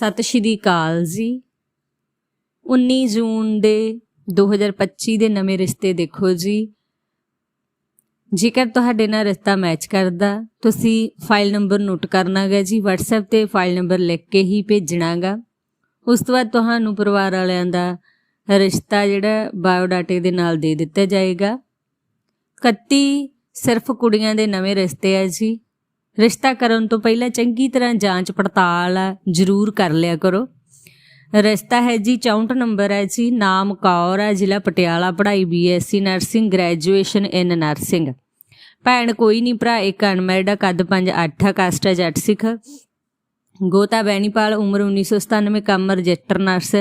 ਸਤਿ ਸ਼੍ਰੀ ਅਕਾਲ ਜੀ। 19 ਜੂਨ ਦੇ 2025 ਦੇ ਨਵੇਂ ਰਿਸ਼ਤੇ ਦੇਖੋ ਜੀ। ਜੇਕਰ ਤੁਹਾਡੇ ਨਾਲ ਰਿਸ਼ਤਾ ਮੈਚ ਕਰਦਾ, ਤੁਸੀਂ ਫਾਈਲ ਨੰਬਰ ਨੋਟ ਕਰਨਾਗਾ ਜੀ, WhatsApp ਤੇ ਫਾਈਲ ਨੰਬਰ ਲਿਖ ਕੇ ਹੀ ਭੇਜਣਾਗਾ। ਉਸ ਤੋਂ ਬਾਅਦ ਤੁਹਾਨੂੰ ਪਰਿਵਾਰ ਵਾਲਿਆਂ ਦਾ ਰਿਸ਼ਤਾ ਜਿਹੜਾ ਬਾਇਓਡਾਟੇ ਦੇ ਨਾਲ ਦੇ ਦਿੱਤਾ ਜਾਏਗਾ। 31 ਸਿਰਫ ਕੁੜੀਆਂ ਦੇ ਨਵੇਂ ਰਿਸ਼ਤੇ ਆ ਜੀ। ਰਿਸ਼ਤਾ ਕਰਨ ਤੋਂ ਪਹਿਲਾਂ ਚੰਗੀ ਤਰ੍ਹਾਂ ਜਾਂਚ ਪੜਤਾਲ ਜ਼ਰੂਰ ਕਰ ਲਿਆ ਕਰੋ। ਰਿਸ਼ਤਾ ਹੈ ਜੀ 64 ਨੰਬਰ ਹੈ ਜੀ ਨਾਮ ਕੌਰ ਹੈ ਜ਼ਿਲ੍ਹਾ ਪਟਿਆਲਾ ਪੜ੍ਹਾਈ BSc nursing graduation in nursing ਭੈਣ ਕੋਈ ਨਹੀਂ ਭਰਾ ਇੱਕ ਅਨਮੈਰਿਡ ਆ, ਕੱਦ 5 8 ਕਾਸਟ ਹੈ ਜੱਟ ਸਿੱਖ। ਗੋਤਾ ਬੈਣੀਪਾਲ ਉਮਰ 1997 ਕੰਮ ਰਜਿਸਟਰ ਨਰਸ।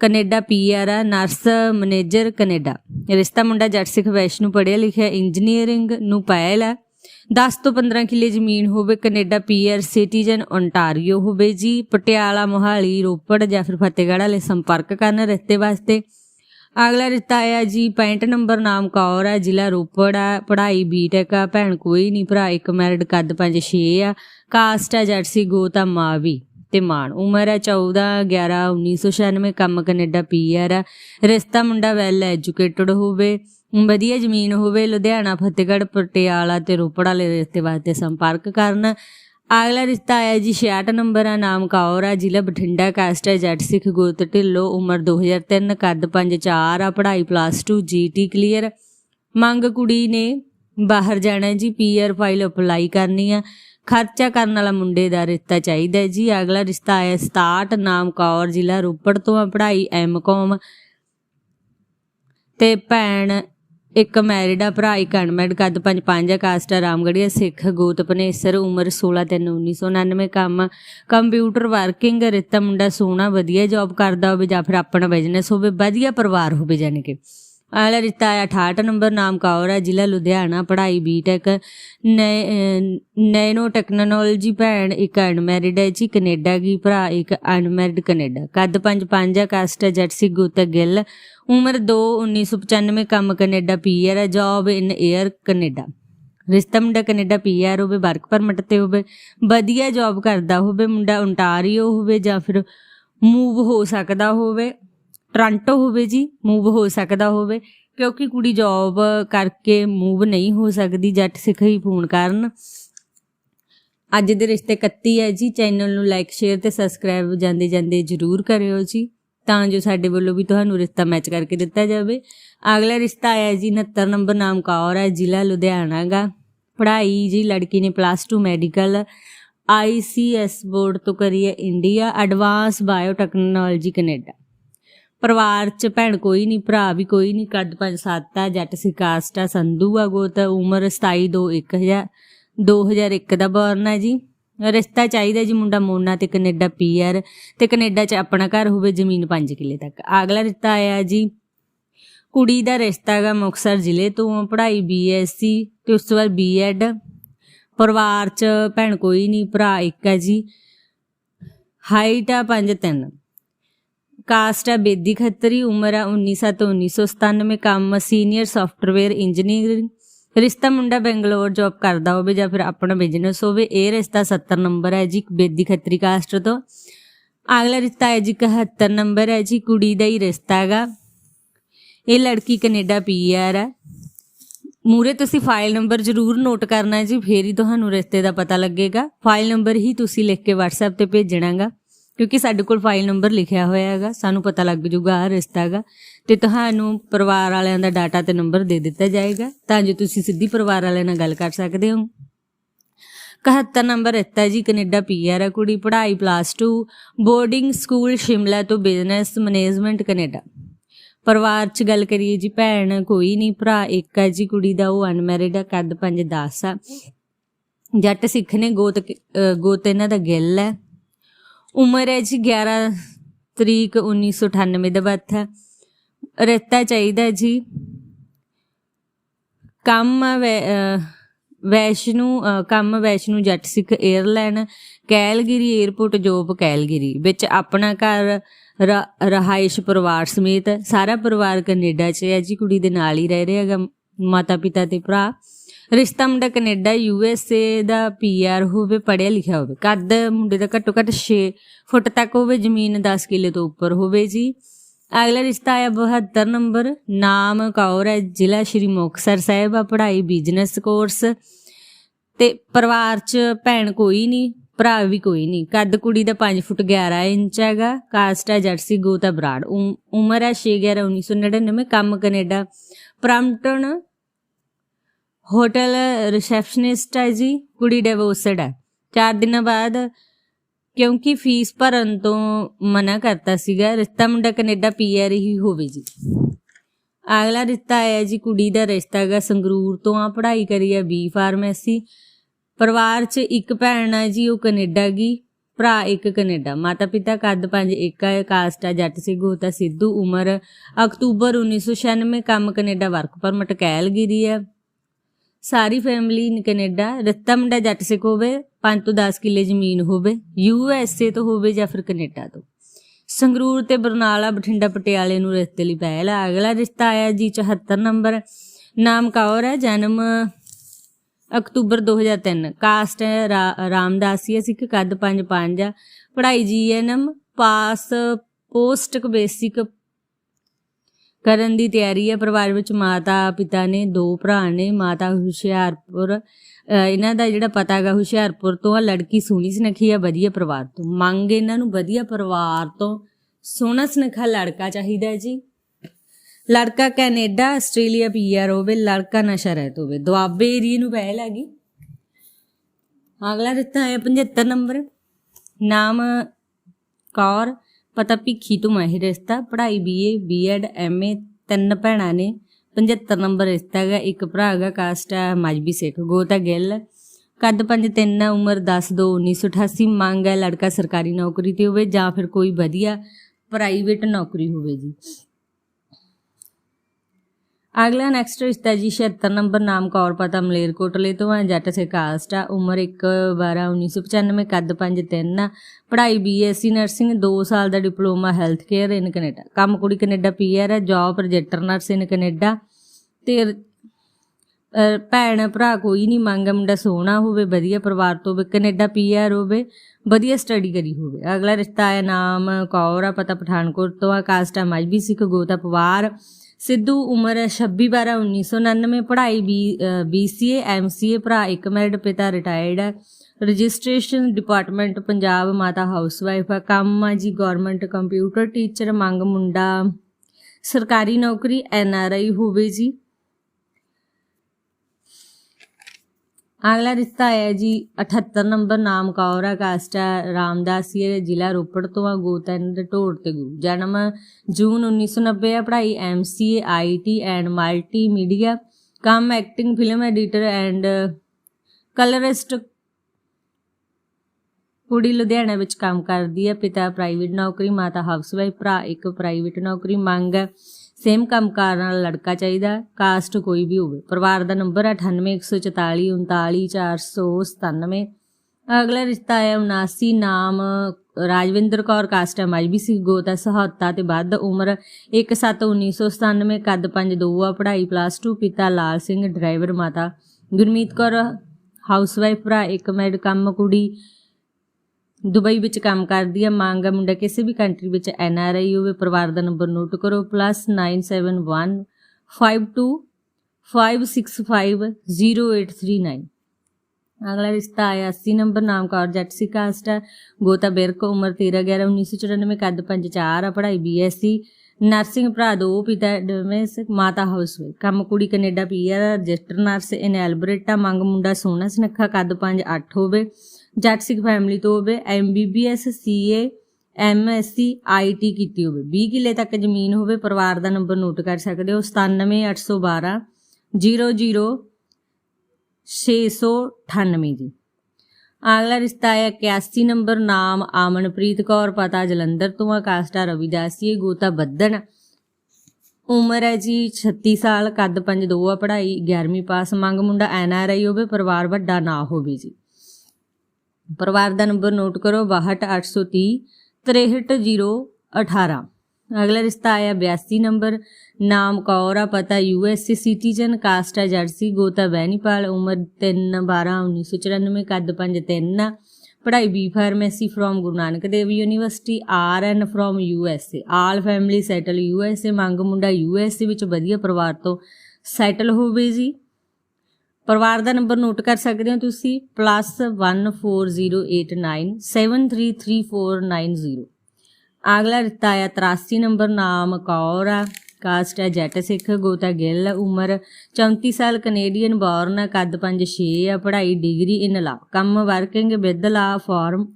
ਕੈਨੇਡਾ ਪੀਆਰ ਆ ਨਰਸ ਮੈਨੇਜਰ ਕੈਨੇਡਾ। ਰਿਸ਼ਤਾ ਮੁੰਡਾ ਜੱਟ ਸਿੱਖ ਵੈਸ਼ਨੂ ਪੜ੍ਹਿਆ ਲਿਖਿਆ ਇੰਜੀਨੀਅਰਿੰਗ ਨੂੰ ਪਾਇਲ ਹੈ 10 ਤੋਂ 15 ਕਿੱਲੇ ਜ਼ਮੀਨ ਹੋਵੇ ਕੈਨੇਡਾ ਪੀਆਰ ਸਿਟੀਜ਼ਨ ਓਨਟਾਰੀਓ ਹੋਵੇ ਜੀ, ਪਟਿਆਲਾ, ਮੋਹਾਲੀ, ਰੋਪੜ ਜਾਂ ਫਿਰ ਫਤਿਹਗੜ੍ਹ ਵਾਲੇ ਸੰਪਰਕ ਕਰਨ ਰਿਸ਼ਤੇ ਵਾਸਤੇ। ਅਗਲਾ ਰਿਸ਼ਤਾ ਆਇਆ ਜੀ 65 ਨੰਬਰ ਨਾਮ ਕੌਰ ਹੈ ਜ਼ਿਲ੍ਹਾ ਰੋਪੜ ਆ, ਪੜ੍ਹਾਈ ਬੀਟੈਕ ਆ, ਭੈਣ ਕੋਈ ਨਹੀਂ, ਭਰਾ ਇੱਕ ਮੈਰਿਡ ਕੱਦ 5 6 ਆ ਕਾਸਟ ਆ ਜਰਸੀ ਗੋਤਾ ਮਾਵੀ ਤੇ ਮਾਨ ਉਮਰ ਹੈ 14 11 1996 ਕੰਮ ਕੈਨੇਡਾ ਪੀਆਰ ਆ। ਰਿਸ਼ਤਾ ਮੁੰਡਾ ਵੈਲ ਐਜੂਕੇਟਡ ਹੋਵੇ ਵਧੀਆ ਜ਼ਮੀਨ ਹੋਵੇ, ਲੁਧਿਆਣਾ, ਫਤਿਹਗੜ੍ਹ, ਪਟਿਆਲਾ ਤੇ ਰੋਪੜ ਵਾਲੇ ਰਿਸ਼ਤੇ ਵਾਸਤੇ ਸੰਪਰਕ ਕਰਨ। ਅਗਲਾ ਰਿਸ਼ਤਾ ਆਇਆ ਜੀ 66 ਨੰਬਰ ਆ, ਨਾਮ ਕੌਰ ਆ, ਜ਼ਿਲ੍ਹਾ ਬਠਿੰਡਾ, ਕਾਸਟ ਹੈ ਜੱਟ ਸਿੱਖ ਗੋਤ ਢਿੱਲੋ, ਉਮਰ 2003 ਕੱਦ 5'4 ਆ, ਪੜ੍ਹਾਈ ਪਲੱਸ 2 ਜੀਟੀ ਕਲੀਅਰ ਮੰਗ ਕੁੜੀ ਨੇ ਬਾਹਰ ਜਾਣਾ ਜੀ ਪੀਆਰ ਫਾਈਲ ਅਪਲਾਈ ਕਰਨੀ ਆ। ਖਰਚਾ ਕਰਨ ਵਾਲਾ ਮੁੰਡੇ ਦਾ ਰਿਸ਼ਤਾ ਚਾਹੀਦਾ ਜੀ। ਅਗਲਾ ਰਿਸ਼ਤਾ ਆਇਆ 67 ਨਾਮ ਕੌਰ, ਜ਼ਿਲ੍ਹਾ ਰੋਪੜ ਤੋਂ ਆ, ਪੜ੍ਹਾਈ ਐਮਕਾਮ ਤੇ ਭੈਣ ਇੱਕ ਮੈਰਿਡ ਆ ਭਰਾ, ਇੱਕ ਅਨਮੈਰਿਡ ਕੱਦ 5 5 ਕਾਸਟ ਰਾਮਗੜੀਆ ਸਿੱਖ, ਗੋਤ, ਪਨੇਸਰ, ਉਮਰ 16 3 1999 ਕੰਮ ਕੰਪਿਊਟਰ ਵਰਕਿੰਗ ਰਿਸ਼ਤਾ ਮੁੰਡਾ ਸੋਹਣਾ, ਵਧੀਆ ਜੌਬ ਕਰਦਾ ਹੋਵੇ ਜਾਂ ਫਿਰ ਆਪਣਾ ਬਿਜ਼ਨਸ ਹੋਵੇ, ਵਧੀਆ ਪਰਿਵਾਰ ਹੋਵੇ ਜਾਨੀ ਕਿ। ਅਗਲਾ ਰਿਸ਼ਤਾ ਆਇਆ 68 ਨੰਬਰ ਨਾਮ ਕੌਰ ਹੈ ਜ਼ਿਲ੍ਹਾ ਲੁਧਿਆਣਾ, ਪੜ੍ਹਾਈ ਬੀਟੈਕ ਨੈਨੋ ਟੈਕਨੋਲੋਜੀ ਭੈਣ, ਇੱਕ ਅਨਮੈਰਿਡ ਹੈ ਜੀ, ਕੈਨੇਡਾ ਦੀ ਭਰਾ, ਇੱਕ ਅਨਮੈਰਿਡ ਕੈਨੇਡਾ। ਕੱਦ 5 5 ਕਾਸਟ ਹੈ ਗੁੱਤ ਗਿੱਲ। ਉਮਰ 2 1995 ਕੰਮ ਕੈਨੇਡਾ ਪੀਆਰ ਹੈ, ਜੌਬ ਇਨ 에ਅਰ ਕੈਨੇਡਾ। ਰਿਸ਼ਤਾ ਮੁੰਡਾ ਕੈਨੇਡਾ ਪੀਆਰ ਹੋਵੇ, ਵਰਕ ਪਰਮਿਟ ਤੇ ਹੋਵੇ, ਵਧੀਆ ਜੌਬ ਕਰਦਾ ਹੋਵੇ, ਮੁੰਡਾ ਓਨਟਾਰੀਓ ਹੋਵੇ ਜਾਂ ਫਿਰ ਮੂਵ ਹੋ ਸਕਦਾ ਹੋਵੇ। ਟ੍ਰਾਂਟੋ ਹੋਵੇ ਜੀ ਮੂਵ ਹੋ ਸਕਦਾ ਹੋਵੇ, ਕਿਉਂਕਿ ਕੁੜੀ ਜੌਬ ਕਰਕੇ ਮੂਵ ਨਹੀਂ ਹੋ ਸਕਦੀ, ਜੱਟ ਸਿੱਖ ਹੀ ਫੋਨ ਕਰਨ। ਅੱਜ ਦੇ ਰਿਸ਼ਤੇ 31 ਹੈ ਜੀ ਚੈਨਲ ਨੂੰ ਲਾਈਕ ਸ਼ੇਅਰ ਤੇ ਸਬਸਕ੍ਰਾਈਬ ਜਾਂਦੇ ਜਾਂਦੇ ਜਰੂਰ ਕਰਿਓ ਜੀ, ਤਾਂ ਜੋ ਸਾਡੇ ਵੱਲੋਂ ਵੀ ਤੁਹਾਨੂੰ ਰਿਸ਼ਤਾ ਮੈਚ ਕਰਕੇ ਦਿੱਤਾ ਜਾਵੇ। ਅਗਲਾ ਰਿਸ਼ਤਾ ਆਇਆ ਜੀ 69 ਨੰਬਰ ਨਾਮ ਕੌਰ ਹੈ, ਜ਼ਿਲ੍ਹਾ ਲੁਧਿਆਣਾ ਦਾ ਪੜ੍ਹਾਈ ਜੀ, ਲੜਕੀ ਨੇ ਪਲੱਸ 2 ਮੈਡੀਕਲ ਆਈਸੀਐਸ ਬੋਰਡ ਤੋਂ ਕਰੀ ਹੈ ਇੰਡੀਆ ਐਡਵਾਂਸ ਬਾਇਓਟੈਕਨੋਲੋਜੀ ਕੈਨੇਡਾ ਪਰਿਵਾਰ ਚ ਭੈਣ ਕੋਈ ਨਹੀਂ ਭਰਾ ਵੀ ਕੋਈ ਨਹੀਂ ਕੱਦ 5-7 ਆ, ਜੱਟ ਸੀ ਕਾਸਟ ਆ, ਸੰਧੂ ਆ ਗੋਤ, ਉਮਰ 27 2 1000 2001 ਦਾ ਬਰਨ ਹੈ ਜੀ। ਰਿਸ਼ਤਾ ਚਾਹੀਦਾ ਜੀ ਮੁੰਡਾ ਮੋਨਾ ਤੇ ਕੈਨੇਡਾ ਪੀਆਰ, ਤੇ ਕੈਨੇਡਾ ਚ ਆਪਣਾ ਘਰ ਹੋਵੇ ਜ਼ਮੀਨ 5 ਕਿੱਲੇ ਤੱਕ। ਅਗਲਾ ਰਿਸ਼ਤਾ ਆਇਆ ਜੀ, ਕੁੜੀ ਦਾ ਰਿਸ਼ਤਾ ਹੈਗਾ ਮੁਕਸਰ ਜ਼ਿਲ੍ਹੇ ਤੋਂ, ਪੜ੍ਹਾਈ ਬੀਐਸਸੀ ਤੇ ਉਸ ਤੋਂ ਬਾਅਦ ਬੀਐਡ। ਪਰਿਵਾਰ ਚ ਭੈਣ ਕੋਈ ਨਹੀਂ ਭਰਾ ਇੱਕ ਹੈ ਜੀ। ਹਾਈਟ ਆ 5'3 ਕਾਸਟ ਆ ਬੇਦੀ ਖੱਤਰੀ, ਉਮਰ ਆ 19 ਤੋਂ 1997 ਕੰਮ ਸੀਨੀਅਰ ਸੌਫਟਵੇਅਰ ਇੰਜੀਨੀਅਰਿੰਗ ਰਿਸ਼ਤਾ ਮੁੰਡਾ ਬੈਂਗਲੌਰ ਜੌਬ ਕਰਦਾ ਹੋਵੇ ਜਾਂ ਫਿਰ ਆਪਣਾ ਬਿਜ਼ਨਸ ਹੋਵੇ, ਇਹ ਰਿਸ਼ਤਾ 70 ਨੰਬਰ ਹੈ ਜੀ, ਬੇਦੀ ਖੱਤਰੀ ਕਾਸਟ ਤੋਂ। ਅਗਲਾ ਰਿਸ਼ਤਾ ਹੈ ਜੀ 71 ਨੰਬਰ ਹੈ ਜੀ, ਕੁੜੀ ਦਾ ਹੀ ਰਿਸ਼ਤਾ ਹੈਗਾ। ਇਹ ਲੜਕੀ ਕੈਨੇਡਾ ਪੀਆਰ ਹੈ। ਮੂਰੇ ਤੁਸੀਂ ਫਾਈਲ ਨੰਬਰ ਜ਼ਰੂਰ ਨੋਟ ਕਰਨਾ ਜੀ, ਫੇਰ ਹੀ ਤੁਹਾਨੂੰ ਰਿਸ਼ਤੇ ਦਾ ਪਤਾ ਲੱਗੇਗਾ। ਫਾਈਲ ਨੰਬਰ ਹੀ ਤੁਸੀਂ ਲਿਖ ਕੇ WhatsApp ਤੇ ਭੇਜਣਾਗਾ। ਕਿਉਂਕਿ ਸਾਡੇ ਕੋਲ ਫਾਈਲ ਨੰਬਰ ਲਿਖਿਆ ਹੋਇਆ ਹੈਗਾ, ਸਾਨੂੰ ਪਤਾ ਲੱਗ ਜੂਗਾ ਆ ਰਿਸ਼ਤਾ ਹੈਗਾ। ਤੇ ਤੁਹਾਨੂੰ ਪਰਿਵਾਰ ਵਾਲਿਆਂ ਦਾ ਡਾਟਾ ਤੇ ਨੰਬਰ ਦੇ ਦਿੱਤਾ ਜਾਏਗਾ। ਤਾਂ ਜੋ ਤੁਸੀਂ ਸਿੱਧੀ ਪਰਿਵਾਰ ਵਾਲਿਆਂ ਨਾਲ ਗੱਲ ਕਰ ਸਕਦੇ ਹੋ। 71 ਨੰਬਰ ਰਿਸ਼ਤਾ ਜੀ, ਕੈਨੇਡਾ ਪੀਆਰ ਹੈ ਕੁੜੀ, ਪੜ੍ਹਾਈ ਪਲੱਸ 2 ਬੋਰਡਿੰਗ ਸਕੂਲ ਸ਼ਿਮਲਾ ਤੋਂ ਬਿਜ਼ਨਸ ਮੈਨੇਜਮੈਂਟ ਕੈਨੇਡਾ। ਪਰਿਵਾਰ 'ਚ ਗੱਲ ਕਰੀਏ ਜੀ, ਭੈਣ ਕੋਈ ਨਹੀਂ, ਭਰਾ ਇੱਕ ਹੈ ਜੀ, ਕੁੜੀ ਦਾ ਉਹ ਅਨਮੈਰਿਡ ਹੈ ਕੱਦ 5 10 ਆ। ਜੱਟ ਸਿੱਖ ਨੇ, ਗੋਤ ਗੋਤ ਇਹਨਾਂ ਦਾ ਗਿੱਲ ਹੈ। ਉਮਰ ਹੈ ਜੀ 11 ਤਰੀਕ 1998 ਦਾ ਬਰਥ ਹੈ। ਰਿਸ਼ਤਾ ਚਾਹੀਦਾ ਜੀ। ਕੰਮ ਵੈਸ਼ਨੂ ਕੰਮ Vaishno Jatt Sikh airline Calgary airport job Calgary, ਵਿੱਚ ਆਪਣਾ ਘਰ ਰਹਾਇਸ਼ ਪਰਿਵਾਰ ਸਮੇਤ ਸਾਰਾ ਪਰਿਵਾਰ ਕੈਨੇਡਾ 'ਚ ਹੈ ਜੀ। ਕੁੜੀ ਦੇ ਨਾਲ ਹੀ ਰਹਿ ਰਿਹਾ ਹੈਗਾ ਮਾਤਾ ਪਿਤਾ ਤੇ ਭਰਾ। ਰਿਸ਼ਤਾ ਮੁੰਡਾ ਕੈਨੇਡਾ, ਯੂ ਐਸ ਏ ਦਾ ਪੀ ਆਰ ਹੋਵੇ, ਪੜ੍ਹਿਆ ਲਿਖਿਆ ਹੋਵੇ। ਕੱਦ ਮੁੰਡੇ ਦਾ ਘੱਟੋ ਘੱਟ 6 ਫੁੱਟ ਤੱਕ ਹੋਵੇ, ਜ਼ਮੀਨ 10 ਕਿੱਲੇ ਤੋਂ ਉੱਪਰ ਹੋਵੇ ਜੀ। ਅਗਲਾ ਰਿਸ਼ਤਾ ਆਇਆ 72 ਨੰਬਰ, ਨਾਮ ਕੌਰ ਹੈ, ਜ਼ਿਲ੍ਹਾ ਸ਼੍ਰੀ ਮੁਕਤਸਰ ਸਾਹਿਬ, ਆ ਪੜ੍ਹਾਈ ਬਿਜ਼ਨਸ ਕੋਰਸ ਤੇ ਪਰਿਵਾਰ ਚ ਭੈਣ ਕੋਈ ਨਹੀਂ, ਭਰਾ ਵੀ ਕੋਈ ਨਹੀਂ। ਕੱਦ ਕੁੜੀ ਦਾ 5 ਫੁੱਟ 11 ਇੰਚ ਹੈਗਾ, ਕਾਸਟ ਹੈ ਜਰਸੀ ਗੋਤਾ ਬਰਾੜ। ਉਮ- ਉਮਰ ਹੈ 6 11 1999 ਕੰਮ ਕੈਨੇਡਾ। ਪ੍ਰੰਪਟਨ ਹੋਟਲ ਰਿਸੈਪਸ਼ਨਿਸਟ ਹੈ ਜੀ, ਕੁੜੀ ਡਿਵੋਰਸਡ ਹੈ। ਚਾਰ ਦਿਨਾਂ ਬਾਅਦ ਕਿਉਂਕਿ ਫੀਸ ਭਰਨ ਤੋਂ ਮਨਾ ਕਰਤਾ ਸੀਗਾ, ਰਿਸ਼ਤਾ ਮੁੰਡਾ ਕੈਨੇਡਾ ਪੀਆਰ ਹੀ ਹੋਵੇ ਜੀ। ਅਗਲਾ ਰਿਸ਼ਤਾ ਆਇਆ ਜੀ, ਕੁੜੀ ਦਾ ਰਿਸ਼ਤਾ ਹੈਗਾ ਸੰਗਰੂਰ ਤੋਂ ਆ, ਪੜ੍ਹਾਈ ਕਰੀ ਆ, ਬੀ ਫਾਰਮੇਸੀ। ਪਰਿਵਾਰ 'ਚ ਇੱਕ ਭੈਣ ਆ ਜੀ, ਉਹ ਕੈਨੇਡਾ ਗਈ, ਭਰਾ ਇੱਕ ਕੈਨੇਡਾ। ਮਾਤਾ ਪਿਤਾ ਕੱਦ ਪੰਜ, ਇੱਕ ਹੈ ਕਾਸਟ ਆ, ਜੱਟ ਸਿੰਘ ਹੋਤਾ ਸਿੱਧੂ, ਉਮਰ ਅਕਤੂਬਰ 1996 ਕੰਮ ਕੈਨੇਡਾ ਵਰਕ ਪਰਮਿਟ, ਕੈਲਗਰੀ ਹੈ ਸਾਰੀ ਫੈਮਿਲੀ ਕੈਨੇਡਾ ਰਿਸ਼ਤਾ ਮੁੰਡਾ ਜੱਟ ਸਿੱਖ ਹੋਵੇ 5 ਤੋਂ 10 ਕਿੱਲੇ ਜ਼ਮੀਨ ਹੋਵੇ, ਯੂ ਐਸ ਏ ਤੋਂ ਹੋਵੇ ਜਾਂ ਫਿਰ ਕੈਨੇਡਾ ਤੋਂ। ਸੰਗਰੂਰ ਤੇ ਬਰਨਾਲਾ, ਬਠਿੰਡਾ, ਪਟਿਆਲੇ ਨੂੰ ਰਿਸ਼ਤੇ ਲਈ ਪਹਿਲਾ ਅਗਲਾ ਰਿਸ਼ਤਾ ਆਇਆ ਜੀ 74 ਨੰਬਰ। ਨਾਮ ਕੌਰ ਹੈ, ਜਨਮ ਅਕਤੂਬਰ 2003 ਕਾਸਟ ਹੈ, ਰਾ- ਰਾਮਦਾਸੀਆ ਸਿੱਖ ਕੱਦ 5'5 ਆ। ਪੜ੍ਹਾਈ ਜੀਐਨਐਮ ਪਾਸ ਪੋਸਟ ਬੇਸਿਕ ਕਰਨ ਦੀ ਤਿਆਰੀ ਹੈ। ਪਰਿਵਾਰ ਵਿੱਚ ਮਾਤਾ, ਪਿਤਾ ਨੇ, ਦੋ ਭਰਾ ਨੇ, ਮਾਤਾ ਹੁਸ਼ਿਆਰਪੁਰ ਇਹਨਾਂ ਦਾ ਜਿਹੜਾ ਪਤਾ ਹੈਗਾ ਹੁਸ਼ਿਆਰਪੁਰ ਤੋਂ ਆ, ਲੜਕੀ ਸੋਹਣੀ ਸੁਨੱਖੀ ਆ, ਵਧੀਆ ਪਰਿਵਾਰ ਤੋਂ। ਮੰਗ ਇਹਨਾਂ ਨੂੰ ਵਧੀਆ ਪਰਿਵਾਰ ਤੋਂ ਸੋਹਣਾ ਸੁਨੱਖਾ ਲੜਕਾ ਚਾਹੀਦਾ ਜੀ। ਲੜਕਾ ਕੈਨੇਡਾ, ਆਸਟ੍ਰੇਲੀਆ, ਪੀਆਰ ਹੋਵੇ, ਲੜਕਾ ਨਸ਼ਾ ਰਹਿਤ ਹੋਵੇ। ਦੁਆਬੇ ਏਰੀਏ ਨੂੰ ਪਹਿਲ ਹੈਗੀ। ਅਗਲਾ ਰਿਸ਼ਤਾ ਹੈ 75 ਨੰਬਰ। ਨਾਮ ਕੌਰ ਪਤਾ ਭਿੱਖੀ ਤੋਂ ਮਾਹਿਰ ਰਿਸ਼ਤਾ, ਪੜ੍ਹਾਈ ਬੀਏ ਬੀਐਡ ਐਮਏ ਤਿੰਨ ਭੈਣਾਂ ਨੇ 75 ਨੰਬਰ ਰਿਸ਼ਤਾ ਹੈਗਾ, ਇੱਕ ਭਰਾ ਹੈਗਾ ਕਾਸਟ ਹੈ ਮਜਬੀ ਸਿੱਖ, ਗੋਤਾ ਗਿੱਲ। ਕੱਦ 5 3 ਉਮਰ 10 2 1988 ਮੰਗ ਹੈ ਲੜਕਾ ਸਰਕਾਰੀ ਨੌਕਰੀ ਤੇ ਹੋਵੇ ਜਾਂ ਫਿਰ ਕੋਈ ਵਧੀਆ ਪ੍ਰਾਈਵੇਟ ਨੌਕਰੀ ਹੋਵੇ ਜੀ। ਅਗਲਾ ਨੈਕਸਟ ਰਿਸ਼ਤਾ ਜੀ 76 ਨੰਬਰ ਨਾਮ ਕੌਰ ਪਤਾ ਮਲੇਰਕੋਟਲੇ ਤੋਂ ਹੈ ਜੱਟ ਸੇ ਕਾਸਟ ਆ, ਉਮਰ 1 12 1995 ਕੱਦ 5 3 ਪੜ੍ਹਾਈ ਬੀਐਸਸੀ ਨਰਸਿੰਗ 2 ਸਾਲ ਦਾ diploma health care in Canada ਕੰਮ ਕੁੜੀ ਕੈਨੇਡਾ ਪੀਆਰ ਹੈ job projector nurse in Canada ਤੇ ਭੈਣ ਭਰਾ ਕੋਈ ਨਹੀਂ ਮੰਗ ਮੁੰਡਾ ਸੋਹਣਾ ਹੋਵੇ, ਵਧੀਆ ਪਰਿਵਾਰ ਤੋਂ ਹੋਵੇ ਕੈਨੇਡਾ ਪੀਆਰ ਹੋਵੇ, ਵਧੀਆ ਸਟੱਡੀ ਕਰੀ ਹੋਵੇ। ਅਗਲਾ ਰਿਸ਼ਤਾ ਹੈ ਨਾਮ ਕੌਰ ਆ, ਪਤਾ ਪਠਾਨਕੋਟ ਤੋਂ ਆ, ਕਾਸਟ ਆ ਮਜਬੀ ਸਿੱਖ ਗੋਤਾ ਪਵਾਰ। ਸਿੱਧੂ, ਉਮਰ 26 12 1999 ਪੜ੍ਹਾਈ ਬੀ ਬੀਸੀਏ ਐਮਸੀਏ ਭਰਾ ਇੱਕ ਮੈਰਿਡ ਪਿਤਾ ਰਿਟਾਇਰਡ ਹੈ। ਰਜਿਸਟ੍ਰੇਸ਼ਨ ਡਿਪਾਰਟਮੈਂਟ ਪੰਜਾਬ ਮਾਤਾ ਹਾਊਸਵਾਈਫ ਆ ਕੰਮ ਆ ਜੀ ਗਵਰਨਮੈਂਟ ਕੰਪਿਊਟਰ ਟੀਚਰ ਮੰਗ ਮੁੰਡਾ। ਸਰਕਾਰੀ ਨੌਕਰੀ ਐਨਆਰਆਈ ਹੋਵੇ ਜੀ। ਅਗਲਾ ਰਿਸ਼ਤਾ ਹੈ ਜੀ 78 ਨੰਬਰ ਨਾਮ ਕੌਰਾ ਕਾਸਟਾ ਰਾਮਦਾਸੀਏ ਜ਼ਿਲ੍ਹਾ ਰੋਪੜ ਤੋਂ ਆ ਗੋਤਨ ਦੇ ਢੋੜ ਤੇ ਗੁਰੂ ਜਨਮ ਜੂਨ 1990 ਆ, ਪੜ੍ਹਾਈ MCA IT and multimedia ਕੰਮ acting film editor and colourist ਕੁੜੀ ਲੁਧਿਆਣਾ ਵਿੱਚ ਕੰਮ ਕਰਦੀ ਹੈ ਪਿਤਾ ਪ੍ਰਾਈਵੇਟ ਨੌਕਰੀ, ਮਾਤਾ ਹਾਊਸਵਾਈਫ ਭਰਾ ਇੱਕ ਪ੍ਰਾਈਵੇਟ ਨੌਕਰੀ, ਮੰਗ। ਹੈ ਸੇਮ ਕੰਮ ਕਰਨ ਵਾਲਾ ਲੜਕਾ ਚਾਹੀਦਾ ਕਾਸਟ ਕੋਈ ਵੀ ਹੋਵੇ। ਪਰਿਵਾਰ ਦਾ ਨੰਬਰ ਹੈ 98144 39497 ਅਗਲਾ ਰਿਸ਼ਤਾ ਹੈ 79 ਨਾਮ ਰਾਜਵਿੰਦਰ ਕੌਰ ਕਾਸਟ ਹੈ ਮਜਬੀ ਸੀ, ਗੋਤਾ ਸਹਾਇਤਾ ਤੇ ਵੱਧ ਉਮਰ 171997 ਕੱਦ 52 ਆ, ਪੜ੍ਹਾਈ ਪਲੱਸ 2 ਪਿਤਾ ਲਾਲ ਸਿੰਘ ਡਰਾਈਵਰ ਮਾਤਾ। ਗੁਰਮੀਤ ਕੌਰ ਹਾਊਸਵਾਈਫ ਭਰਾ, ਇੱਕ ਮੈਡ ਕੰਮ ਕੁੜੀ। ਦੁਬਈ ਵਿੱਚ ਕੰਮ ਕਰਦੀ ਹੈ ਮੰਗ ਮੁੰਡਾ ਕਿਸੇ ਵੀ ਕੰਟਰੀ ਵਿੱਚ ਐਨ ਆਰ ਆਈ ਹੋਵੇ, ਪਰਿਵਾਰ ਦਾ ਨੰਬਰ ਨੋਟ ਕਰੋ +971 52 565 0839 ਅਗਲਾ ਰਿਸ਼ਤਾ ਆਇਆ 80 ਨੰਬਰ ਨਾਮ ਕੌਰ ਜੱਟ ਸੀ ਕਾਸਟ ਹੈ ਗੋਤਾ ਬਿਰਕ, ਉਮਰ 13 11 1994 ਕੱਦ 5 4 ਪੜ੍ਹਾਈ ਬੀਐਸਸੀ ਨਰਸਿੰਗ ਭਰਾ ਦੋ ਪਿਤਾ ਡੋਮੈਸ ਮਾਤਾ ਹਾਊਸਵਾਈਫ ਕੰਮ ਕੁੜੀ Canada PR register nurse in Alberta, ਮੰਗ ਮੁੰਡਾ ਸੋਹਣਾ, ਸੁਨੱਖਾ, ਕੱਦ 5 8 ਹੋਵੇ। ਜੱਟ ਸਿੱਖ ਫੈਮਿਲੀ ਤੋਂ ਹੋਵੇ ਐਮਬੀਬੀਐਸ ਸੀਏ ਐਮਐਸਸੀ ਆਈਟੀ ਕੀਤੀ ਹੋਵੇ। 20 ਕਿੱਲੇ ਤੱਕ ਜ਼ਮੀਨ ਹੋਵੇ, ਪਰਿਵਾਰ ਦਾ ਨੰਬਰ ਨੋਟ ਕਰ ਸਕਦੇ ਹੋ 97812 00 698 ਜੀ। ਅਗਲਾ ਰਿਸ਼ਤਾ ਹੈ 81 ਨੰਬਰ, ਨਾਮ ਆਮਨਪ੍ਰੀਤ ਕੌਰ, ਪਤਾ ਜਲੰਧਰ ਤੋਂ ਆ ਕਾਸਟਾ ਰਵਿਦਾਸੀਏ ਗੋਤਾ ਬੱਦਨ। ਉਮਰ ਹੈ ਜੀ 36 ਸਾਲ, ਕੱਦ 5'2 ਆ, ਪੜ੍ਹਾਈ 11ਵੀਂ ਪਾਸ, ਮੰਗ ਮੁੰਡਾ ਐਨ ਆਰ ਆਈ ਹੋਵੇ, ਪਰਿਵਾਰ ਵੱਡਾ ਨਾ ਹੋਵੇ ਜੀ। ਪਰਿਵਾਰ ਦਾ ਨੰਬਰ ਨੋਟ ਕਰੋ 62830 63018 ਅਗਲਾ ਰਿਸ਼ਤਾ ਆਇਆ 82 ਨੰਬਰ। ਨਾਮ ਕੌਰ ਆ, ਪਤਾ ਯੂਐਸਏ ਸਿਟੀਜ਼ਨ, ਕਾਸਟਾ ਜਰਸੀ, ਗੋਤਾ ਬੈਨੀਪਾਲ, ਉਮਰ 3 12 1994 ਕੱਦ 5 3 ਪੜ੍ਹਾਈ B pharmacy from Guru Nanak Dev university, R N from USA all family settle USA ਮੰਗ ਮੁੰਡਾ ਯੂਐਸਏ ਵਿੱਚ ਵਧੀਆ ਪਰਿਵਾਰ ਤੋਂ ਸੈਟਲ ਹੋਵੇ ਜੀ। ਪਰਿਵਾਰ ਦਾ ਨੰਬਰ ਨੋਟ ਕਰ ਸਕਦੇ ਹੋ ਤੁਸੀਂ +14089733490 ਅਗਲਾ ਰਿਤਾ ਆ 83 ਨੰਬਰ, ਨਾਮ ਕੌਰ ਆ। ਕਾਸਟ ਹੈ ਜੱਟ ਸਿੱਖ, ਗੋਤਾ ਗਿੱਲ, ਉਮਰ 34 ਸਾਲ ਕੈਨੇਡੀਅਨ ਬੌਰਨ ਕੱਦ 56 ਆ, ਪੜ੍ਹਾਈ ਡਿਗਰੀ ਇਨ ਲਾ ਕੰਮ ਵਰਕਿੰਗ ਵਿਦ ਲਾ ਫਾਰਮ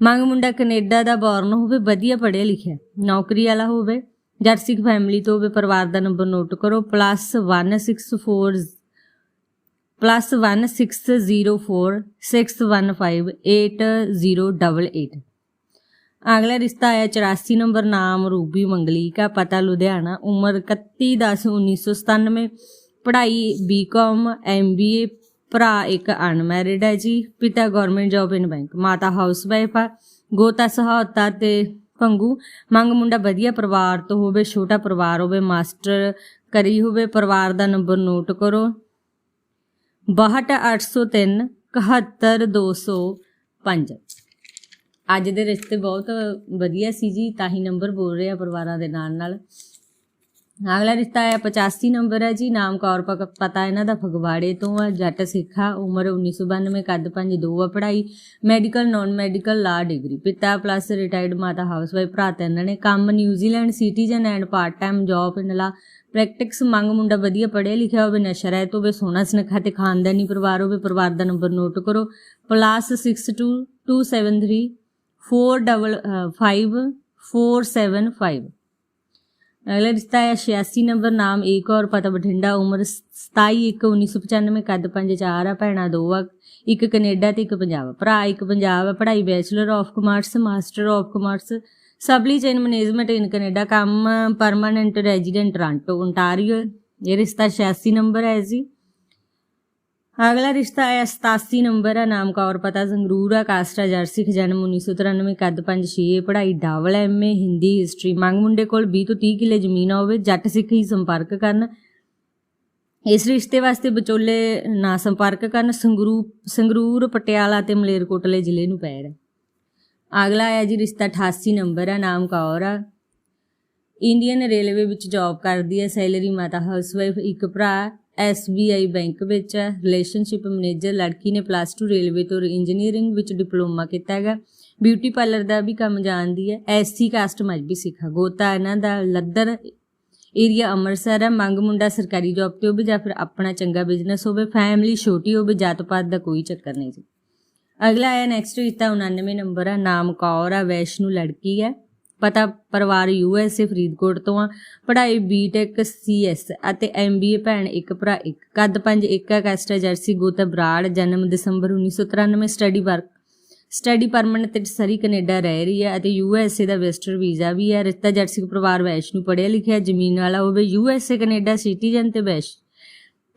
ਮੰਗ ਮੁੰਡਾ ਕੈਨੇਡਾ ਦਾ ਬੌਰਨ ਹੋਵੇ, ਵਧੀਆ ਪੜ੍ਹਿਆ ਲਿਖਿਆ, ਨੌਕਰੀ ਵਾਲਾ ਹੋਵੇ, ਜੱਟ ਸਿੱਖ ਫੈਮਿਲੀ ਤੋਂ ਹੋਵੇ, ਪਰਿਵਾਰ ਦਾ ਨੰਬਰ ਨੋਟ ਕਰੋ +164 +16046158088 ਅਗਲਾ ਰਿਸ਼ਤਾ ਆਇਆ 84 ਨੰਬਰ ਨਾਮ ਰੂਬੀ ਮੰਗਲੀਕਾ ਪਤਾ ਲੁਧਿਆਣਾ, ਉਮਰ 31 10 1997 ਪੜ੍ਹਾਈ ਬੀਕਾਮ ਐਮਬੀਏ ਭਰਾ ਇੱਕ ਅਨਮੈਰਿਡ ਹੈ ਜੀ, ਪਿਤਾ ਗਵਰਨਮੈਂਟ ਜੌਬ ਇਨ ਬੈਂਕ ਮਾਤਾ ਹਾਊਸ ਵਾਈਫ ਆ, ਗੋਤਾ ਸਹਾਇਤਾ ਤੇ ਭੰਗੂ ਮੰਗ ਮੁੰਡਾ ਵਧੀਆ ਪਰਿਵਾਰ ਤੋਂ ਹੋਵੇ, ਛੋਟਾ ਪਰਿਵਾਰ ਹੋਵੇ, ਮਾਸਟਰ ਕਰੀ ਹੋਵੇ, ਪਰਿਵਾਰ ਦਾ ਨੰਬਰ ਨੋਟ ਕਰੋ। 62803 71205 ਅੱਜ ਦੇ ਰਿਸ਼ਤੇ ਬਹੁਤ ਵਧੀਆ ਸੀ ਜੀ, ਤਾਂ ਹੀ ਨੰਬਰ ਬੋਲ ਰਹੇ ਆ ਪਰਿਵਾਰਾਂ ਦੇ ਨਾਲ ਨਾਲ। ਅਗਲਾ ਰਿਸ਼ਤਾ ਹੈ 85 ਨੰਬਰ ਹੈ ਜੀ, ਨਾਮ ਕੌਰ ਪਤਾ ਇਹਨਾਂ ਦਾ ਫਗਵਾੜੇ ਤੋਂ ਆ, ਜੱਟ ਸਿੱਖਾ, ਉਮਰ 1992 ਕੱਦ 5 2 ਆ ਪੜ੍ਹਾਈ medical non medical law degree ਪਿਤਾ ਪਲੱਸ ਰਿਟਾਇਰਡ ਮਾਤਾ ਹਾਊਸਵਾਈਫ ਭਰਾ ਭਰਾ ਇਹਨਾਂ ਨੇ, ਕੰਮ New Zealand citizen and part time job in practice ਮੰਗ ਮੁੰਡਾ ਵਧੀਆ ਪੜ੍ਹਿਆ ਲਿਖਿਆ ਹੋਵੇ, ਨਸ਼ਾ ਰਹਿਤ ਹੋਵੇ, ਸੋਨਾ ਸੁਨੱਖਾ ਤੇ ਖਾਨਦਾਨੀ ਪਰਿਵਾਰ ਹੋਵੇ, ਪਰਿਵਾਰ ਦਾ ਨੰਬਰ ਨੋਟ ਕਰੋ +62273455 475 uh, ਅਗਲਾ ਰਿਸ਼ਤਾ ਹੈ 86 ਨੰਬਰ, ਨਾਮ ਏਕ ਔਰ ਪਤਾ ਬਠਿੰਡਾ, ਉਮਰ 27 1 1995 ਕੱਦ 5 4 ਆ, ਭੈਣਾ ਦੋ ਆ, ਇੱਕ ਕੈਨੇਡਾ ਤੇ ਇੱਕ ਪੰਜਾਬ। ਭਰਾ ਇੱਕ ਪੰਜਾਬ ਆ, ਪੜ੍ਹਾਈ bachelor of commerce master of commerce supply chain management in Canada, ਕੰਮ ਪਰਮਾਨੈਂਟ ਰੈਜ਼ੀਡੈਂਟ ਟੋਰਾਂਟੋ ਓਨਟਾਰੀਓ ਇਹ ਰਿਸ਼ਤਾ 86 ਨੰਬਰ ਹੈ ਜੀ। ਅਗਲਾ ਰਿਸ਼ਤਾ ਹੈ 87 ਨੰਬਰ ਹੈ, ਨਾਮ ਕੌਰ ਪਤਾ, ਸੰਗਰੂਰ ਆ ਕਾਸਟਾ ਜਰਸਿਕ ਜਨਮ 1993 ਕੱਦ 5-6 ਪੜ੍ਹਾਈ ਡਬਲ ਐਮਏ ਹਿੰਦੀ ਹਿਸਟਰੀ ਮੰਗ ਮੁੰਡੇ ਕੋਲ 20 ਤੋਂ 30 ਕਿੱਲੇ ਜ਼ਮੀਨ ਹੋਵੇ ਜੱਟ ਸਿੱਖ ਹੀ ਸੰਪਰਕ ਕਰਨ। ਇਸ ਰਿਸ਼ਤੇ ਵਾਸਤੇ ਵਿਚੋਲੇ ਨਾ ਸੰਪਰਕ ਕਰਨ, ਸੰਗਰੂ, ਸੰਗਰੂਰ, ਪਟਿਆਲਾ ਤੇ ਮਲੇਰਕੋਟਲੇ ਜ਼ਿਲ੍ਹੇ ਨੂੰ ਪੈ ਰਿਹਾ ਅਗਲਾ ਆਇਆ ਜੀ ਰਿਸ਼ਤਾ 88 ਨੰਬਰ ਆ ਨਾਮ ਕੌਰ ਆ ਇੰਡੀਅਨ ਰੇਲਵੇ ਵਿੱਚ ਜੌਬ ਕਰਦੀ ਹੈ, ਸੈਲਰੀ ਮਾਤਾ ਹਾਊਸਵਾਈਫ, ਇੱਕ ਭਰਾ। SBI ਬੈਂਕ ਵਿੱਚ ਹੈ। ਰਿਲੇਸ਼ਨਸ਼ਿਪ ਮੈਨੇਜਰ ਲੜਕੀ ਨੇ ਪਲੱਸ 2 ਰੇਲਵੇ ਤੋਂ ਇੰਜੀਨੀਅਰਿੰਗ ਵਿੱਚ ਡਿਪਲੋਮਾ ਕੀਤਾ ਹੈਗਾ। ਬਿਊਟੀ ਪਾਰਲਰ ਦਾ ਵੀ ਕੰਮ ਜਾਣਦੀ ਹੈ। ਐਸਸੀ ਕਾਸਟ ਮਜਬੀ ਸਿੱਖਾ। ਗੋਤਾ ਇਹਨਾਂ ਦਾ ਲੱਦਰ ਏਰੀਆ ਅੰਮ੍ਰਿਤਸਰ ਹੈ। ਮੰਗ ਮੁੰਡਾ ਸਰਕਾਰੀ ਜੌਬ ਤੇ ਹੋਵੇ ਜਾਂ ਫਿਰ ਆਪਣਾ ਚੰਗਾ ਬਿਜ਼ਨਸ ਹੋਵੇ ਫੈਮਿਲੀ ਛੋਟੀ ਹੋਵੇ ਜਾਤ ਪਾਤ ਦਾ ਕੋਈ ਚੱਕਰ ਨਹੀਂ ਜੀ। ਅਗਲਾ ਹੈ ਨੈਕਸਟ ਰਿਸ਼ਤਾ 99 ਨੰਬਰ ਹੈ। ਨਾਮ ਕੌਰ ਆ ਵੈਸ਼ਨੂ ਲੜਕੀ ਹੈ। ਪਤਾ ਪਰਿਵਾਰ ਯੂਐਸਏ ਫਰੀਦਕੋਟ ਤੋਂ ਆ। ਪੜ੍ਹਾਈ ਬੀਟੈਕ ਸੀਐਸ ਅਤੇ ਐਮਬੀਏ ਭੈਣ ਇੱਕ, ਭਰਾ ਇੱਕ। ਕੱਦ 5 ਇੱਕ ਕੈਸਟਾ ਜਰਸੀ ਗੋਤ ਬਰਾੜ, ਜਨਮ ਦਸੰਬਰ 1993 ਸਟੱਡੀ ਵਰਕ ਸਟੱਡੀ ਪਰਮਨੈਂਟ ਤੇ ਸਰੀ ਕੈਨੇਡਾ ਰਹਿ ਰਹੀ ਹੈ ਅਤੇ ਯੂਐਸਏ ਦਾ ਵਿਜ਼ਟਰ ਵੀਜ਼ਾ ਵੀ ਹੈ। ਰਿਸ਼ਤਾ ਜਰਸੀ ਪਰਿਵਾਰ ਵੈਸ਼ਨੂ ਪੜ੍ਹਿਆ ਲਿਖਿਆ, ਜ਼ਮੀਨ ਵਾਲਾ ਹੋਵੇ ਯੂਐਸਏ ਕੈਨੇਡਾ ਸਿਟੀਜ਼ਨ ਤੇ ਵੈਸ਼,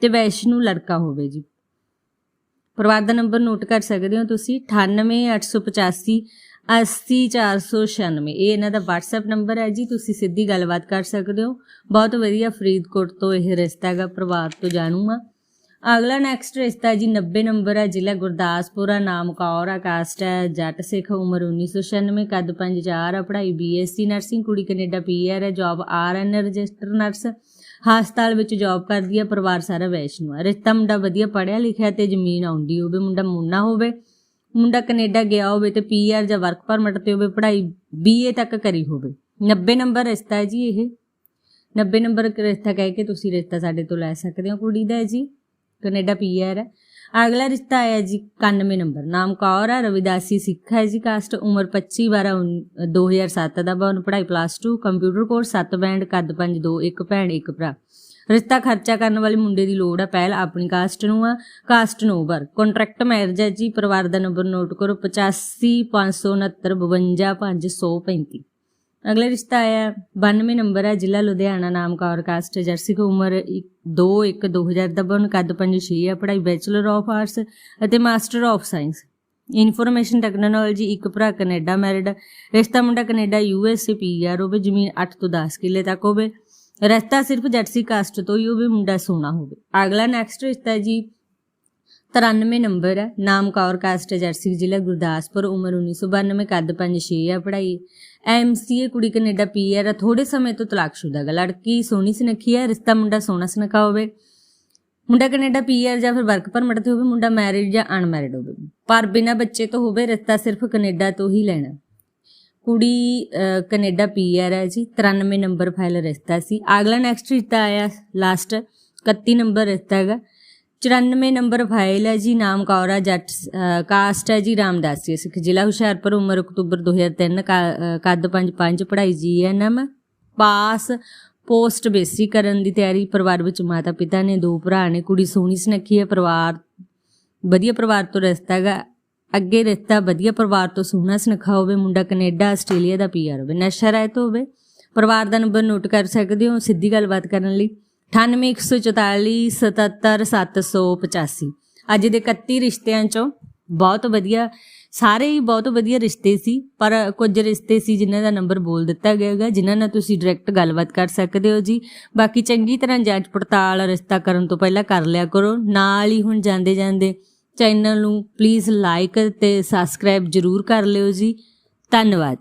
ਤੇ ਵੈਸ਼ਨੂ ਲੜਕਾ ਹੋਵੇ ਜੀ। ਪਰਿਵਾਰ ਦਾ ਨੰਬਰ ਨੋਟ ਕਰ ਸਕਦੇ ਹੋ ਤੁਸੀਂ 98885 80496 ਇਹ ਇਹਨਾਂ ਦਾ WhatsApp ਨੰਬਰ ਹੈ ਜੀ, ਤੁਸੀਂ ਸਿੱਧੀ ਗੱਲਬਾਤ ਕਰ ਸਕਦੇ ਹੋ। ਬਹੁਤ ਵਧੀਆ ਫਰੀਦਕੋਟ ਤੋਂ ਇਹ ਰਿਸ਼ਤਾ ਹੈਗਾ, ਪਰਿਵਾਰ ਤੋਂ ਜਾਣੂ ਆ ਅਗਲਾ ਨੈਕਸਟ ਰਿਸ਼ਤਾ ਜੀ 90 ਨੰਬਰ ਹੈ, ਜ਼ਿਲ੍ਹਾ ਗੁਰਦਾਸਪੁਰ ਆ ਨਾਮ ਕੌਰ ਆ ਕਾਸਟ ਹੈ, ਜੱਟ ਸਿੱਖ, ਉਮਰ 1996 ਕੱਦ 54 ਆ ਪੜ੍ਹਾਈ ਬੀਐਸਸੀ ਨਰਸਿੰਗ ਕੁੜੀ ਕੈਨੇਡਾ ਪੀਆਰ ਹੈ ਜੌਬ ਆਰਐਨ ਰਜਿਸਟਰ ਨਰਸ ਹਸਪਤਾਲ ਵਿੱਚ ਜੌਬ ਕਰਦੀ ਹੈ, ਪਰਿਵਾਰ ਸਾਰਾ ਵੈਸ਼ਨੂ ਆ ਰਿਸ਼ਤਾ ਮੁੰਡਾ ਵਧੀਆ ਪੜ੍ਹਿਆ ਲਿਖਿਆ ਤੇ ਜ਼ਮੀਨ ਆਉਂਦੀ ਹੋਵੇ, ਮੁੰਡਾ ਮੁੰਨਾ ਹੋਵੇ ਮੁੰਡਾ ਕੈਨੇਡਾ ਗਿਆ ਹੋਵੇ ਤੇ ਪੀਆਰ ਜਾਂ ਵਰਕ ਪਰਮਿਟ ਤੇ ਹੋਵੇ, ਪੜ੍ਹਾਈ ਬੀਏ ਤੱਕ ਕਰੀ ਹੋਵੇ। 90 ਨੰਬਰ ਰਿਸ਼ਤਾ ਹੈ ਜੀ ਇਹ। 90 ਨੰਬਰ ਰਿਸ਼ਤਾ ਕਹਿ ਕੇ ਤੁਸੀਂ ਰਿਸ਼ਤਾ ਸਾਡੇ ਤੋਂ ਲੈ ਸਕਦੇ ਹੋ ਕੁੜੀ ਦਾ ਹੈ ਜੀ। ਕੈਨੇਡਾ ਪੀਆਰ ਹੈ। ਅਗਲਾ ਰਿਸ਼ਤਾ ਆਇਆ ਜੀ 91 ਨੰਬਰ। ਨਾਮ ਕੌਰ ਹੈ, ਰਵਿਦਾਸੀ ਸਿੱਖ ਹੈ ਜੀ ਕਾਸਟ। ਉਮਰ 25 12 2007 ਦਾ ਬਨ ਪੜ੍ਹਾਈ ਪਲੱਸ 2 ਕੰਪਿਊਟਰ ਕੋਰਸ 7 ਬੈਂਡ ਕੱਦ 5 2 ਇੱਕ ਭੈਣ, ਇੱਕ ਭਰਾ। ਰਿਸ਼ਤਾ ਖਰਚਾ ਕਰਨ ਵਾਲੇ ਮੁੰਡੇ ਦੀ ਲੋੜ ਆ, ਪਹਿਲ ਆਪਣੀ ਕਾਸਟ ਨੂੰ ਆ ਕਾਸਟ ਨੋਵਰ ਕੰਟਰੈਕਟ ਮੈਰਿਜ ਹੈ ਜੀ, ਪਰਿਵਾਰ ਦਾ ਨੰਬਰ ਨੋਟ ਕਰੋ 85 569 52 535 ਅਗਲਾ ਰਿਸ਼ਤਾ ਆਇਆ 92 ਨੰਬਰ ਹੈ ਜ਼ਿਲ੍ਹਾ ਲੁਧਿਆਣਾ ਨਾਮ ਕੌਰ ਕਾਸਟ ਜਰਸੀ ਦੀ ਉਮਰ 2 1 2000 ਦਾ ਬਨ ਕੱਦ 5 6 ਹੈ ਪੜ੍ਹਾਈ ਬੈਚਲਰ ਆਫ ਆਰਟਸ ਅਤੇ master of science information technology ਇੱਕ ਭਰਾ ਕੈਨੇਡਾ ਮੈਰਿਡ ਰਿਸ਼ਤਾ ਮੁੰਡਾ Canada U S A P R ਹੋਵੇ, ਜ਼ਮੀਨ 8 ਤੋਂ 10 ਕਿੱਲੇ ਤੱਕ ਹੋਵੇ। ਰਸਤਾ ਸਿਰਫ ਜੱਟਸੀ ਕਾਸਟ ਤੋਂ ਹੀ ਹੋਵੇ ਮੁੰਡਾ ਸੋਨਾ ਹੋਵੇ ਅਗਲਾ ਨੈਕਸਟ ਰਿਸ਼ਤਾ ਜੀ 93 ਨੰਬਰ ਹੈ ਨਾਮ ਕੌਰ ਕਾਸਟ ਹੈ ਜਰਸੀ ਜ਼ਿਲ੍ਹਾ ਗੁਰਦਾਸਪੁਰ ਉਮਰ 1992 ਕੱਦ 5-6 ਆ ਪੜ੍ਹਾਈ ਐਮਸੀਏ ਕੁੜੀ ਕੈਨੇਡਾ ਪੀਆਰ ਥੋੜੇ ਸਮੇਂ ਤੋਂ ਤਲਾਕਸ਼ੁਦਾ ਹੈ ਲੜਕੀ ਸੋਹਣੀ ਸੁਨੱਖੀ ਹੈ ਰਿਸ਼ਤਾ ਮੁੰਡਾ ਸੋਹਣਾ ਸੁਨੱਖਾ ਹੋਵੇ ਮੁੰਡਾ ਕੈਨੇਡਾ ਪੀਆਰ ਜਾਂ ਫਿਰ ਵਰਕ ਪਰਮਿਟ ਤੇ ਹੋਵੇ ਮੁੰਡਾ ਮੈਰਿਡ ਜਾਂ ਅਨਮੈਰਿਡ ਹੋਵੇ ਪਰ ਬਿਨਾਂ ਬੱਚੇ ਤੋਂ ਹੋਵੇ ਰਿਸ਼ਤਾ ਸਿਰਫ ਕੈਨੇਡਾ ਤੋਂ ਹੀ ਲੈਣਾ ਕੁੜੀ ਅਹ, ਕੈਨੇਡਾ ਪੀਆਰ ਹੈ ਜੀ 93 ਨੰਬਰ ਫਾਈਲ ਰਿਸ਼ਤਾ ਸੀ। ਅਗਲਾ ਨੈਕਸਟ ਰਿਸ਼ਤਾ ਆਇਆ ਲਾਸਟ 31 ਨੰਬਰ ਰਿਸ਼ਤਾ ਹੈਗਾ। 94 ਨੰਬਰ ਫਾਈਲ ਹੈ ਜੀ ਨਾਮ ਕੌਰਾ ਜੱਟ ਕਾਸਟ ਹੈ ਜੀ ਰਾਮਦਾਸੀ ਸਿੱਖ ਜ਼ਿਲ੍ਹਾ ਹੁਸ਼ਿਆਰਪੁਰ ਉਮਰ ਅਕਤੂਬਰ 2003 ਕਾ- ਕੱਦ 5-5 ਪੜ੍ਹਾਈ G N M pass post basic ਕਰਨ ਦੀ ਤਿਆਰੀ ਪਰਿਵਾਰ ਵਿੱਚ ਮਾਤਾ ਪਿਤਾ ਨੇ ਦੋ ਭਰਾ ਨੇ ਕੁੜੀ ਸੋਹਣੀ ਸੁਨੱਖੀ ਹੈ ਪਰਿਵਾਰ ਵਧੀਆ ਪਰਿਵਾਰ ਤੋਂ ਰਿਸ਼ਤਾ ਹੈਗਾ। ਅੱਗੇ ਰਿਸ਼ਤਾ ਵਧੀਆ ਪਰਿਵਾਰ ਤੋਂ ਸੋਹਣਾ ਸੁਨੱਖਾ ਹੋਵੇ, ਮੁੰਡਾ ਕੈਨੇਡਾ, ਆਸਟ੍ਰੇਲੀਆ ਦਾ ਪੀਆਰ ਹੋਵੇ, ਨਸ਼ਾ ਰਹਿਤ ਹੋਵੇ, ਪਰਿਵਾਰ ਦਾ ਨੰਬਰ ਨੋਟ ਕਰ ਸਕਦੇ ਹੋ, ਸਿੱਧੀ ਗੱਲਬਾਤ ਕਰਨ ਲਈ 9814 77785 ਅੱਜ ਦੇ 31 ਰਿਸ਼ਤਿਆਂ ਚੋਂ ਬਹੁਤ ਵਧੀਆ, ਸਾਰੇ ਹੀ ਬਹੁਤ ਵਧੀਆ ਰਿਸ਼ਤੇ ਸੀ, ਪਰ ਕੁਝ ਰਿਸ਼ਤੇ ਸੀ ਜਿਨ੍ਹਾਂ ਦਾ ਨੰਬਰ ਬੋਲ ਦਿੱਤਾ ਗਿਆ ਹੈਗਾ, ਜਿਨ੍ਹਾਂ ਨਾਲ ਤੁਸੀਂ ਡਾਇਰੈਕਟ ਗੱਲਬਾਤ ਕਰ ਸਕਦੇ ਹੋ ਜੀ। ਬਾਕੀ ਚੰਗੀ ਤਰ੍ਹਾਂ ਜਾਂਚ ਪੜਤਾਲ ਰਿਸ਼ਤਾ ਕਰਨ ਤੋਂ ਪਹਿਲਾਂ ਕਰ ਲਿਆ ਕਰੋ, ਨਾਲ ਹੀ ਹੁਣ ਜਾਂਦੇ ਜਾਂਦੇ ਚੈਨਲ ਨੂੰ ਪਲੀਜ਼ ਲਾਈਕ ਤੇ ਸਬਸਕ੍ਰਾਈਬ ਜਰੂਰ ਕਰ ਲਿਓ ਜੀ। ਧੰਨਵਾਦ।